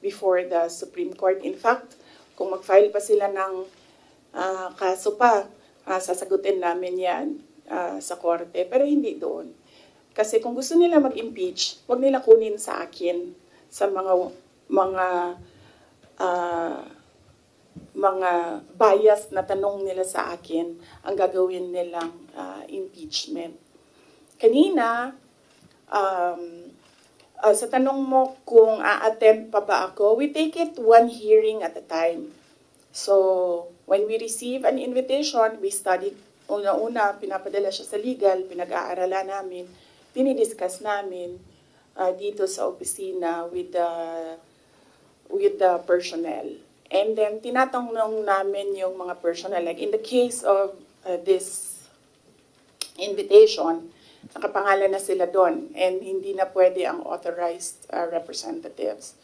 before the Supreme Court. In fact, kung mag-file pa sila ng ah, kaso pa, ah, sasagutin namin yan ah, sa korte. Pero hindi doon. Kasi kung gusto nila mag-impeach, wag nila kunin sa akin sa mga mga ah, mga bias na tanong nila sa akin ang gagawin nilang ah, impeachment. Kanina, um, ah, sa tanong mo kung a-attend pa ba ako, we take it one hearing at a time. So, when we receive an invitation, we study, una-una, pinapadala siya sa legal, pinag-aaralan namin, dinidiscuss namin ah, dito sa opisina with the with the personnel. And then, tinatanong namin yung mga personnel. Like, in the case of uh, this invitation, nakapangalan na sila doon and hindi na pwede ang authorized uh, representatives.